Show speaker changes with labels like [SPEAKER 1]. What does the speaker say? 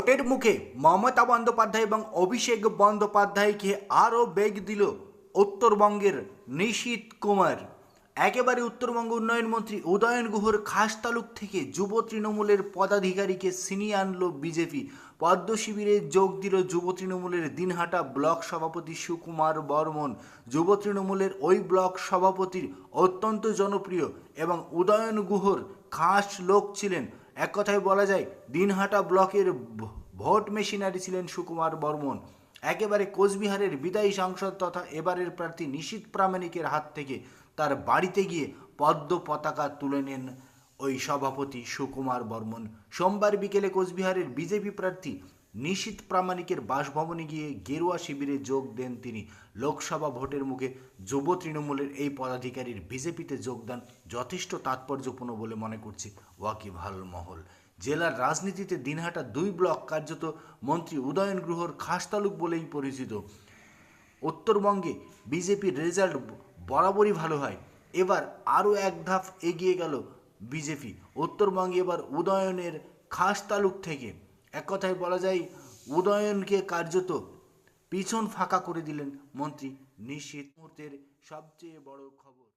[SPEAKER 1] ভোটের মুখে মমতা বন্দ্যোপাধ্যায় এবং অভিষেক বন্দ্যোপাধ্যায়কে আরও বেগ দিল উত্তরবঙ্গের নিশীত কুমার। একেবারে উত্তরবঙ্গ উন্নয়ন মন্ত্রী উদয়ন গুহর খাস তালুক থেকে যুব তৃণমূলের পদাধিকারীকে ছিনিয়ে আনলো বিজেপি। পদ্ম শিবিরে যোগ দিল যুব তৃণমূলের দিনহাটা ব্লক সভাপতি সুকুমার বর্মন। যুব তৃণমূলের ওই ব্লক সভাপতির অত্যন্ত জনপ্রিয় এবং উদয়ন গুহর খাস লোক ছিলেন এক কথায় বলা যায়, দিনহাটা ব্লকের ভোট মেশিনারি ছিলেন সুকুমার বর্মন। একেবারে কোচবিহারের বিদায়ী সাংসদ তথা এবারের প্রার্থী নিশীত প্রামাণিকের হাত থেকে তার বাড়িতে গিয়ে পদ্ম পতাকা তুলে নেন ওই সভাপতি সুকুমার বর্মন। সোমবার বিকেলে কোচবিহারের বিজেপি প্রার্থী নিশীত প্রামাণিকের বাসভবনে গিয়ে গেরুয়া শিবিরে যোগ দেন তিনি। লোকসভা ভোটের মুখে যুব তৃণমূলের এই পদাধিকারীর বিজেপিতে যোগদান যথেষ্ট তাৎপর্যপূর্ণ বলে মনে করছে ওয়াকিবহাল মহল। জেলার রাজনীতিতে দিনহাটা দুই ব্লক কার্যত মন্ত্রী উদয়ন গ্রহর খাস তালুক বলেই পরিচিত। উত্তরবঙ্গে বিজেপির রেজাল্ট বরাবরই ভালো হয়। এবার আরও এক ধাপ এগিয়ে গেল বিজেপি। উত্তরবঙ্গে এবার উদয়নের খাস তালুক থেকে। এক কথায় বলা যায়, উদয়নকে কার্যত পিছন ফাঁকা করে দিলেন মন্ত্রী নিশ্চিত মুহূর্তের সবচেয়ে বড় খবর।